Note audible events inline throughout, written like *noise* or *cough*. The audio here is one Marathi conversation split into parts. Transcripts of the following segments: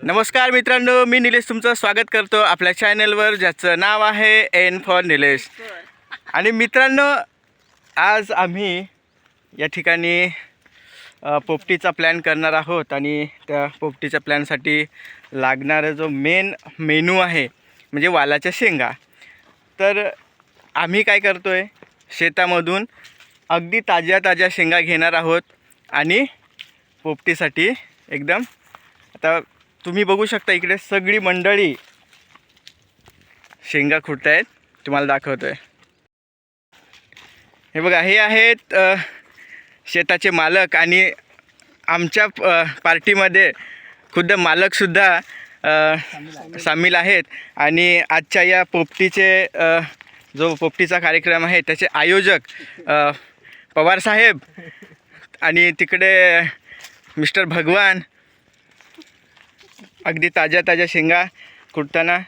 नमस्कार मित्रांनो मी निलेश तुमचं स्वागत करतो आपल्या चॅनलवर ज्याचं नाव आहे एन फॉर निलेश. आणि मित्रांनो आज आम्ही या ठिकाणी पोपटीचा प्लॅन करणार आहोत आणि त्या पोपटीच्या प्लॅनसाठी लागणारा जो मेन मेनू आहे म्हणजे वालाच्या शेंगा. तर आम्ही काय करतो आहे शेतामधून अगदी ताज्या ताज्या शेंगा घेणार आहोत आणि पोपटीसाठी एकदम आता तुम्ही बघू शकता इकडे सगळी मंडळी शेंगा खुटत आहेत तुम्हाला दाखवतो आहे हे बघा हे आहेत शेताचे मालक आणि आमच्या पार्टीमध्ये खुद्द मालकसुद्धा सामील आहेत. आणि आजच्या या पोपटीचे जो पोपटीचा कार्यक्रम आहे त्याचे आयोजक पवार पवारसाहेब आणि तिकडे मिस्टर भगवान अगदी ताज्या ताज्या शेंगा कुटताना.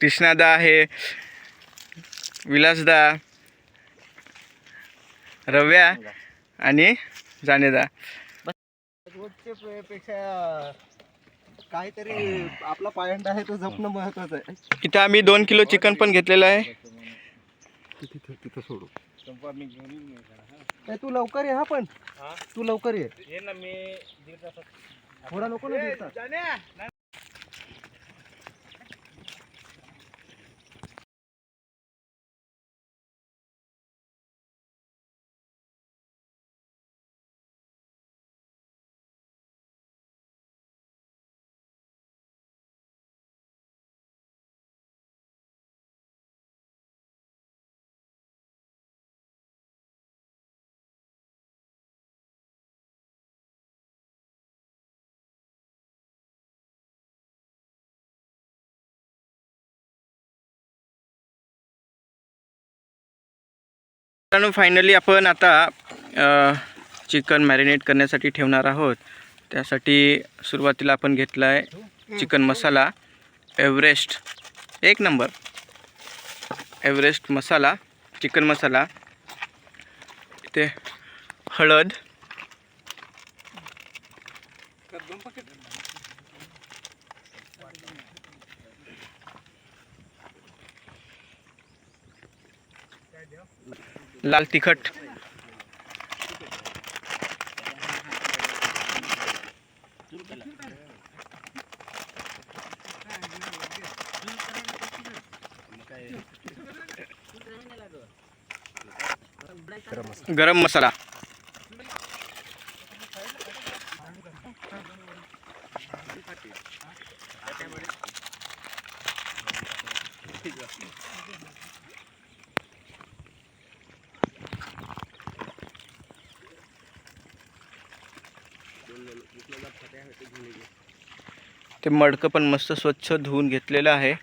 कृष्णादा आहे विलासदा रव्या आणि जानेदा. पेक्षा काहीतरी आपला पॉइंट आहे तो जपणं महत्वाचं आहे. इथं आम्ही दोन किलो चिकन पण घेतलेलं आहे. तिथं तिथं सोडू. ए, तू लवकर ये हा पण. तू लवकर ये. थोडा नको ना दीड. मित्रांनो फायनली आपण आता चिकन मॅरिनेट करण्यासाठी ठेवणार आहोत. त्यासाठी सुरुवातीला आपण घेतला आहे चिकन मसाला एव्हरेस्ट एक number Everest masala chicken masala. इथे हळद. लाल तिखट। गरम मसाला। ते मडकं पण मस्त स्वच्छ धुवून घेतलेलं आहे.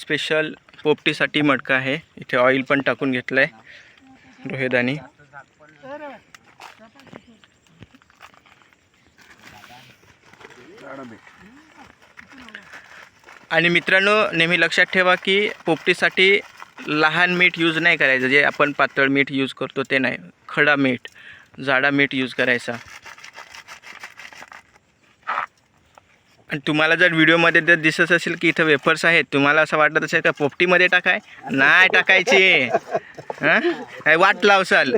स्पेशल पोपटीसाठी मडकं आहे. इथे ऑइल पण टाकून घेतलं आहे रोहेदानी. आणि मित्रांनो नेहमी लक्षात ठेवा की पोपटीसाठी लहान मीठ यूज नाही करायचं. जे आपण पातळ मीठ यूज करतो ते नाही. खडा मीठ जाडा मीठ यूज करायचा. तुम्हाला जर व्हिडिओमध्ये जर दिसत असेल की इथं वेफर्स आहेत तुम्हाला असं वाटत असेल का पोपटीमध्ये टाकाय? नाही टाकायचे. हां? काय वाट लावसाल.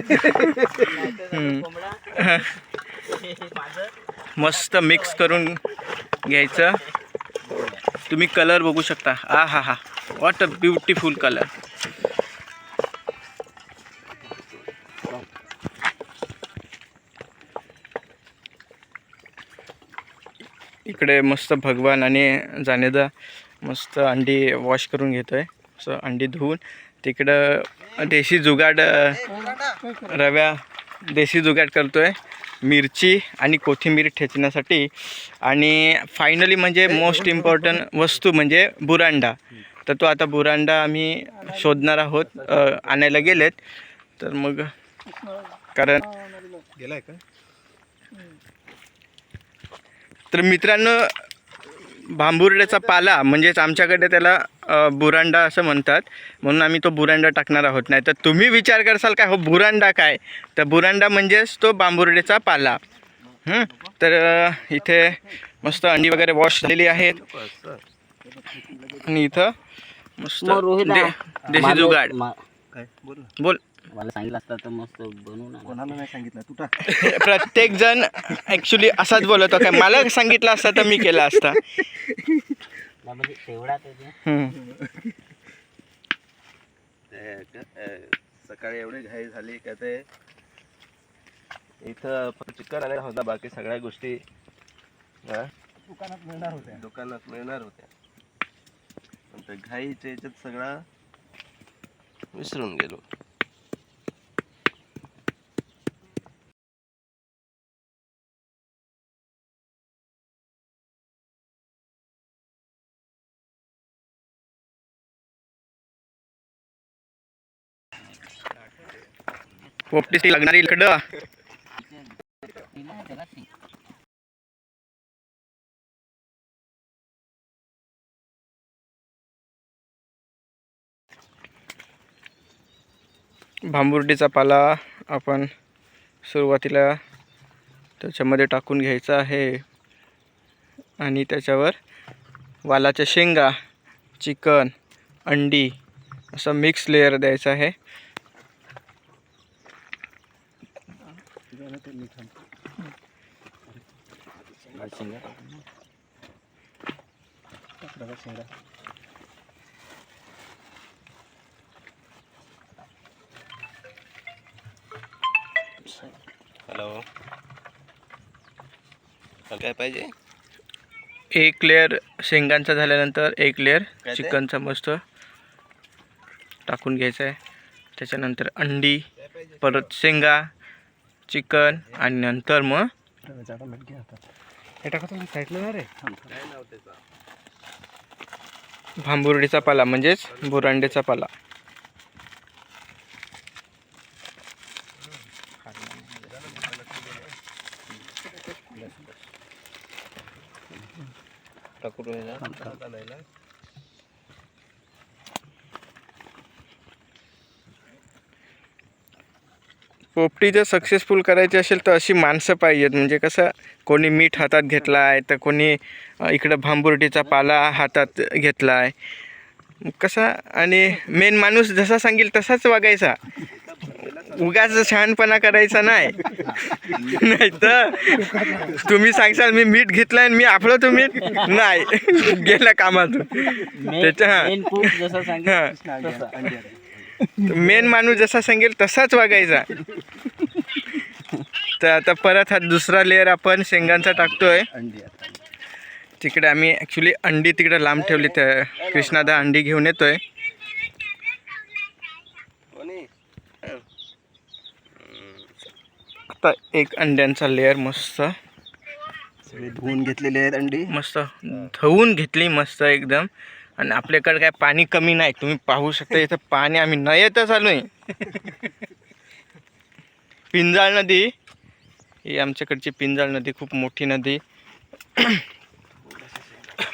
मस्त मिक्स करून घ्यायचं. तुम्ही कलर बघू शकता. आ हा हा वॉट अ ब्युटिफुल कलर इकडे मस्त भगवान आणि जानेदा मस्त अंडी वॉश करून घेतो आहे असं अंडी धुवून तिकडं देशी जुगाड रव्या देशी जुगाड करतो आहे मिरची आणि कोथिंबीर ठेचण्यासाठी. आणि फायनली म्हणजे मोस्ट इम्पॉर्टंट वस्तू म्हणजे बुरांडा. तर तो आता बुरांडा आम्ही शोधणार आहोत आणायला गेलेत. तर मग कारण गेलाय का? तर मित्रांनो भांबुर्ड्याचा पाला म्हणजेच आमच्याकडे त्याला बुरांडा असं म्हणतात. म्हणून आम्ही तो बुरांडा टाकणार आहोत. नाही तर तुम्ही विचार करसाल काय हो बुरांडा काय? तर बुरांडा म्हणजेच तो बांबुर्ड्याचा पाला? तर इथे मस्त अंडी वगैरे वॉश झालेली आहेत. आणि इथं मस्त देशी जुगाड. बोल. मला सांगितलं असतं तर मस्त बनवून. कोणाला नाही सांगितलं? तू टाक. *laughs* प्रत्येक जण ऍक्च्युली असाच बोलतो काय मला सांगितलं असतं तर मी केला असता. म्हणजे तेवढा त्याचे हं. ते, अ, सकाळी एवढी घाई झाली का ते? इथं फक्त चिकन आणायला होता. बाकी सगळ्या गोष्टी हा? दुकानात मिळणार होत्या. दुकानात मिळणार होत्या. पण त्या घाईच्या याच्यात सगळा विसरून गेलो. पोपटीस लागणारी इकडं भांबुर्डीचा पाला आपण सुरुवातीला त्याच्यामध्ये टाकून घ्यायचा आहे. आणि त्याच्यावर वालाच्या शेंगा चिकन अंडी असं मिक्स लेअर द्यायचं आहे. शेंगा. हॅलो काय पाहिजे? एक लेअर शेंगांचा झाल्यानंतर एक लेअर? चिकनचा मस्त टाकून घ्यायचं आहे. त्याच्यानंतर अंडी परत शेंगा चिकन आणि नंतर मग भांबुर्डीचा पाला म्हणजेच बुरांडेचा पाला टाकू पोपटी जर सक्सेसफुल करायची असेल तर अशी माणसं पाहिजेत. म्हणजे कसं कोणी मीठ हातात घेतला आहे तर कोणी इकडं भांबुर्डीचा पाला हातात घेतला आहे कसा आणि मेन माणूस जसा सांगेल तसाच वागायचा. उगाच शहाणपणा करायचा नाही. नाही तर तुम्ही सांगशाल मी मीठ घेतलंय आणि मी आपलं तो मीठ? नाही. *laughs* गेला कामातून. त्याच्या- हां. मेन माणूस जसा सांगेल तसाच वागायचा. तर आता परत हा दुसरा लेअर आपण शेंगांचा टाकतोय. तिकडे आम्ही ॲक्च्युली अंडी तिकडे लांब ठेवली तर कृष्णादा अंडी घेऊन येतोय. आता एक अंड्यांचा लेअर मस्त. धुवून घेतलेले आहेत अंडी. मस्त धुवून घेतली मस्त एकदम. आणि आपल्याकडे काय पाणी कमी नाही. तुम्ही पाहू शकता इथं पाणी आम्ही नयतच आलो आहे पिंजाळ नदी ही आमच्याकडची पिंजाळ नदी खूप मोठी नदी.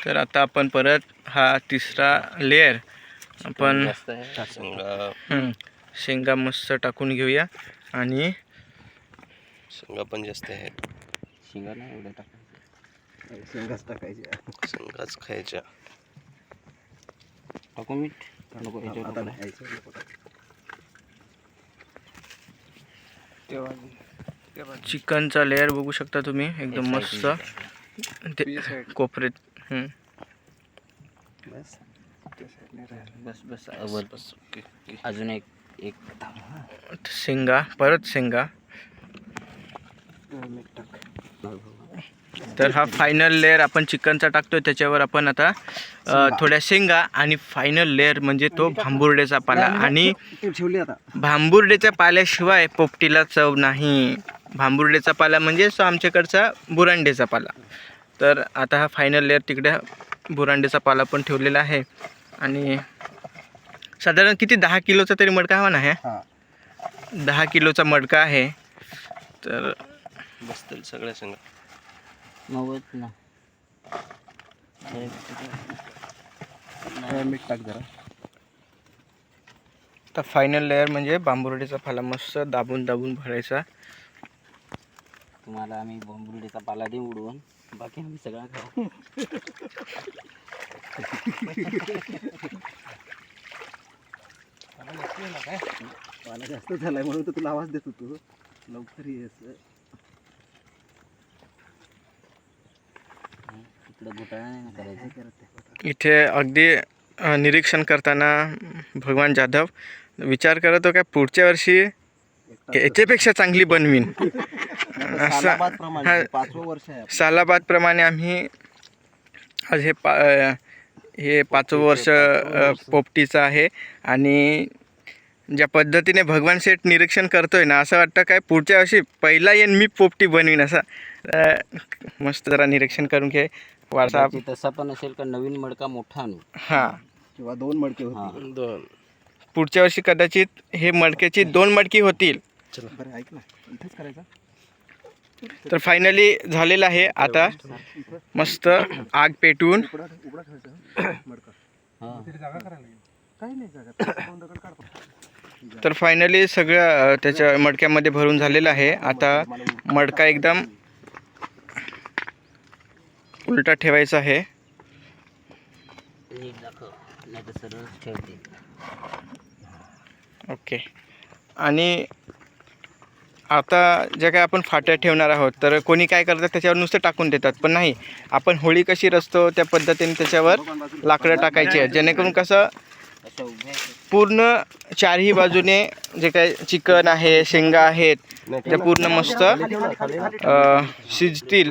तर आता आपण परत हा तिसरा लेअर आपण आहे. शेंगा मस्त टाकून घेऊया. आणि शेंगा पण जास्त आहेत. शेंगा नाही एवढं टाकायचं शेंगाच टाकायच्या. शेंगाच खायच्या. टाकू मीठ? नको याच्यावर. चिकनचा लेअर बघू शकता तुम्ही एकदम एक मस्त. side ते कोपऱ्यात हं. बस. बस बस अजून एक एक. शेंगा परत शेंगा. टाक. तर हा फायनल लेअर आपण चिकनचा टाकतोय. त्याच्यावर आपण आता थोड्या शेंगा आणि फायनल लेअर म्हणजे तो भांबुर्ड्याचा पाला. आणि ते ठेवली आता. भांबुर्ड्याच्या पाल्याशिवाय पोपटीला चव नाही. भांबुर्ड्याचा पाला म्हणजे तो आमच्याकडचा बुरांडेचा पाला. तर आता हा फायनल लेअर तिकडे बुरांडेचा पाला पण ठेवलेला आहे. आणि साधारण किती? दहा किलोचा तरी मडका हवा ना हे हा. दहा किलोचा मडका आहे. तर बसतील सगळ्या शेंगा. नव्वद ना मीठ टाक जरा. तर फायनल लेअर म्हणजे बांबुर्डीचा फाला मस्त दाबून दाबून भरायचा. तुम्हाला आम्ही बोंबुर्डीचा पाला देऊ उडवून. बाकी आम्ही सगळा खाऊ. पाला जास्त झालाय म्हणून तर तुला आवाज देत होतो. लवकर येस घोटाळा नाही ना करायचं इथे अगदी निरीक्षण करताना भगवान जाधव विचार करत हो काय पुढच्या वर्षी याच्यापेक्षा चांगली बनवीन. *laughs* असं प्रमाणे हा. पाचवं वर्ष आहे सालाबादप्रमाणे आम्ही आज हे पा हे पाचवं वर्ष पोपटीचं आहे. आणि ज्या पद्धतीने भगवान शेठ निरीक्षण करतोय ना असं वाटतं काय पुढच्या वर्षी पहिला येईन मी पोपटी बनवीन असं. मस्त जरा निरीक्षण करून घे. वारसा कदाचित तसा पण असेल का नवीन मडका मोठा आणू? हां. किंवा दोन मडके हा. होते दोन. पुढच्या वर्षी कदाचित हे मडक्याची दोन मडकी होतील. बरं ऐक ना. इथेच करायचा? तर फायनली झालेलं आहे आता. मस्त आग पेटवून उकडा उकडा ठेवायचा मडका. हा. काही नाही जागा. दोन दगड काढ तर फायनली सगळं त्याच्या मडक्यामध्ये भरून झालेलं आहे. आता मडका एकदम उलटा ठेवायचा आहे. ओके. आणि आता ज्या काय आपण फाट्या ठेवणार आहोत तर कोणी काय करतात त्याच्यावर नुसतं टाकून देतात. पण नाही आपण होळी कशी रचतो त्या पद्धतीने त्याच्यावर लाकडं टाकायची आहेत. जेणेकरून कसं पूर्ण चारही बाजूने जे काही चिकन आहे शेंगा आहेत त्या पूर्ण मस्त शिजतील.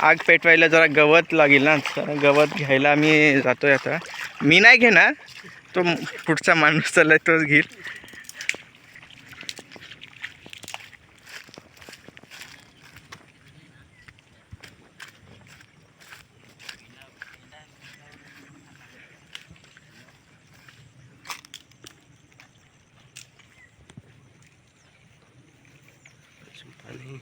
आग पेटवायला जरा गवत लागेल ना तर गवत घ्यायला आम्ही जातोय आता. मी नाही घेणार तो पुढचा माणूस चाललाय तोच घेईल. आणि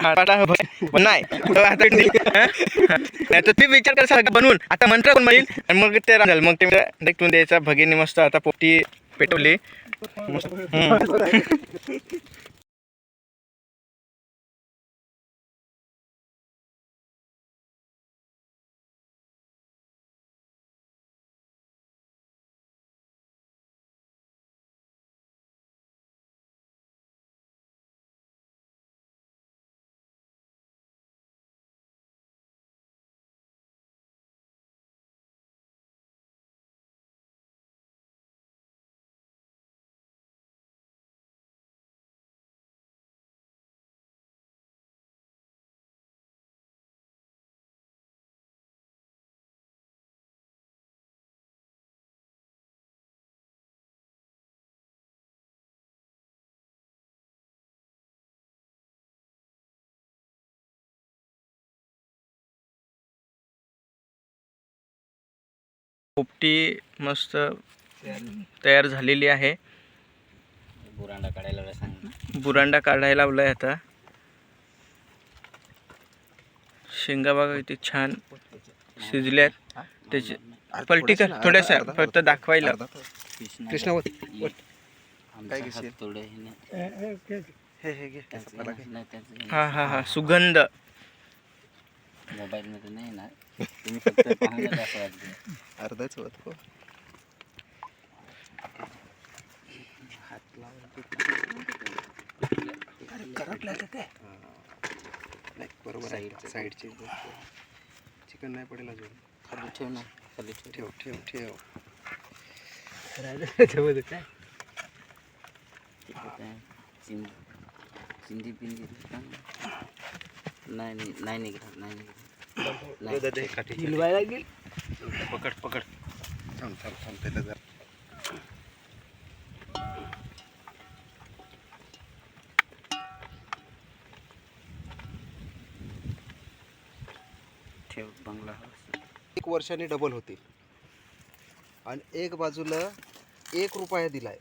हो. नाही आता नाही. तर ते विचार कर बनवून. आता मंत्र पण म्हणेल? आणि मग ते राहिलं मग ते डायरेक्ट द्यायचा भगिनी मस्त आता पोपटी पेटवली. पोपटी मस्त तयार झालेली आहे. बुरांडा काढायला सांग बुरांडा काढायला लावलाय आता. शेंगा बघा किती छान शिजल्यात. त्याची पलटी कर थोड्याशा फक्त दाखवायला. हे हा हा हा सुगंध मोबाईल मध्ये नाही ना तुम्ही फक्त पाहण्यात असं वाटतं. अर्धाच होत हो. हात लावून नाही बरोबर आहे साईडची. चिकन नाही पडेल अजून. खाली ठेव ना खाली ठेव. ठेव ठेव ठेव. ते काय? चिंदी चिंदी? नाही नाही नाही निघणार नाही निघणार. पकड पकड. थांब थांब थांब त्याला जरा ठेव बंगला एक वर्षाने डबल होतील. आणि एक बाजूला एक रुपया दिलाय.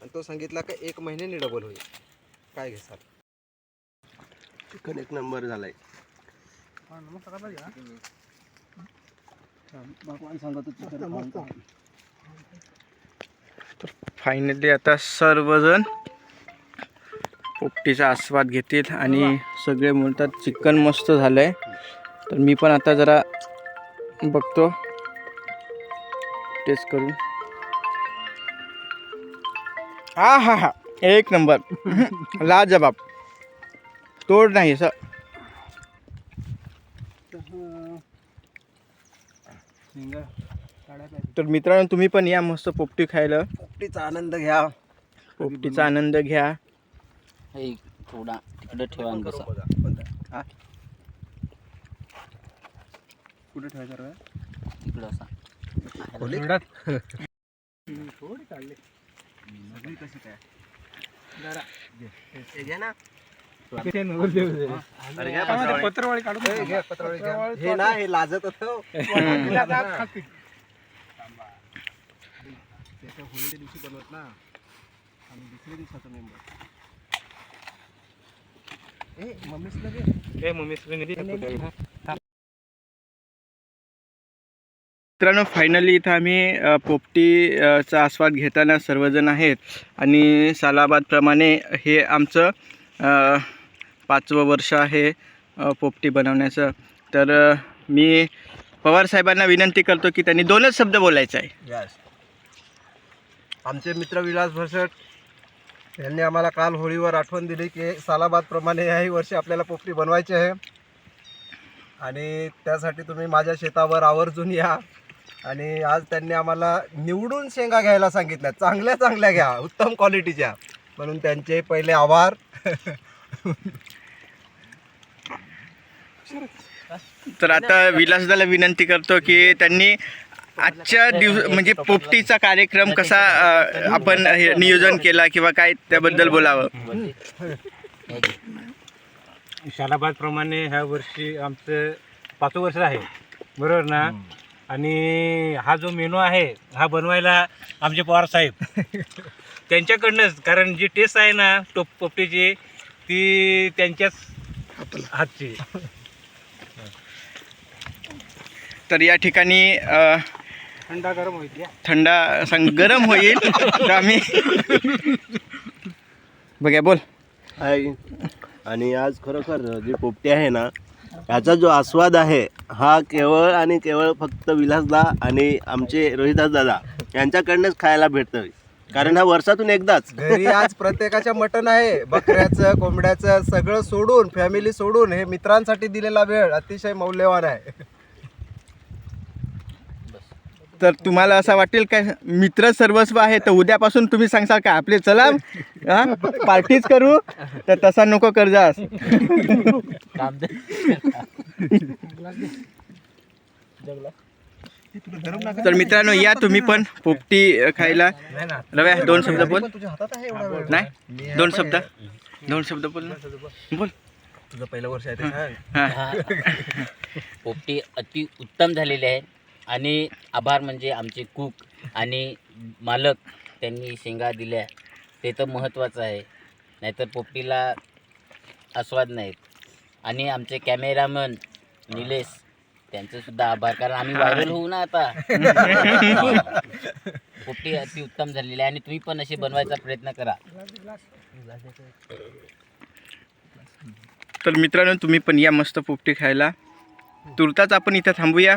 आणि तो सांगितला का एक महिन्याने डबल होईल. काय घेसाल चिकन एक नंबर झालाय फायनली आता सर्वजण पोपटीचा आस्वाद घेतील आणि सगळे म्हणतात चिकन मस्त झालंय. तर मी पण आता जरा बघतो. टेस्ट करून. हा हा हा एक नंबर. *laughs* लाजबाब. तोड नाही सर तर मित्रांनो तुम्ही पण या मस्त पोपटी खायला. पोपटीचा आनंद घ्या. पोपटीचा आनंद घ्या. हे थोडा तिकडे ठेवा आणि बसा कुठे ठेवायचं तिकडं असा. कशी काय? घे. ना. हे ना हे लाजत होतं. *laughs* *laughs* त्याच्या होळीच्या दिवशी बनवत ना. आणि दुसऱ्या दिवसाचा मेंबर ए मम्मीच मित्रांनो फायनली इथं आम्ही पोपटीचा आस्वाद घेताना सर्वजण आहेत. आणि सालाबादप्रमाणे हे आमचं पाचवं वर्ष आहे पोपटी बनवण्याचं. तर मी पवार साहेबांना विनंती करतो की त्यांनी दोनच शब्द बोलायचे आहे. यस आमचे मित्र विलास भरसट यांनी आम्हाला काल होळीवर आठवण दिली की सालाबादप्रमाणे याही वर्षी आपल्याला पोपटी बनवायची आहे. आणि त्यासाठी तुम्ही माझ्या शेतावर आवर्जून या. आणि आज त्यांनी आम्हाला निवडून शेंगा घ्यायला सांगितल्या. चांगल्या चांगल्या घ्या. उत्तम क्वालिटीच्या म्हणून त्यांचे पहिले आभार. तर आता विलासदाला विनंती करतो की त्यांनी आजच्या दिवस म्हणजे पोपटीचा कार्यक्रम कसा अ, आपण हे नियोजन केला किंवा काय त्याबद्दल बोलावं? हे. शालाबादप्रमाणे ह्या वर्षी आमचं पाचवं वर्ष आहे. बरोबर ना? आणि हा जो मेनू आहे हा बनवायला आमचे पवार साहेब. त्यांच्याकडनंच कारण जी टेस्ट आहे ना टोप पोपटीची ती त्यांच्याच हातची. तर या ठिकाणी अ, थंडा गरम होईल थंडा सांग गरम होईल तर आम्ही बघा बोल. आहे आणि आज खरोखर जी पोपटी आहे ना ह्याचा जो आस्वाद आहे हा केवळ आणि केवळ फक्त विलासदा आणि आमचे रोहिदास दादा यांच्याकडनंच खायला भेटतं कारण हा वर्षातून एकदाच. घरी आज प्रत्येकाच्या मटण आहे बकऱ्याचं कोंबड्याचं सगळं सोडून फॅमिली सोडून हे मित्रांसाठी दिलेला वेळ अतिशय मौल्यवान आहे. तर तुम्हाला असं वाटेल काय मित्र सर्वस्व आहे तर उद्यापासून तुम्ही सांगसाल का आपले चला हा पार्टीच करू तर तसा नको करजास काम दे तर मित्रांनो या तुम्ही पण पोपटी खायला. रव्या दोन शब्द बोल. तुझ्या हातात आहे एवढा वेळ नाही दोन शब्द. दोन शब्द बोल ना. बोल. तुझं पहिलं वर्ष आहे हा. हा. पोपटी अति उत्तम झालेली आहे. आणि आभार म्हणजे आमचे कुक आणि मालक त्यांनी शेंगा दिल्या. ते तर महत्त्वाचं आहे. नाहीतर पोपटीला आस्वाद नाहीत. आणि आमचे कॅमेरामन निलेश त्यांचे सुद्धा आभार. कारण आम्ही व्हायरल होऊ ना आता. *laughs* पोपटी अति उत्तम झालेली आहे. आणि तुम्ही पण असे बनवायचा प्रयत्न करा. तर मित्रांनो तुम्ही पण या मस्त पोपटी खायला. तुर्ताच आपण इथं थांबूया.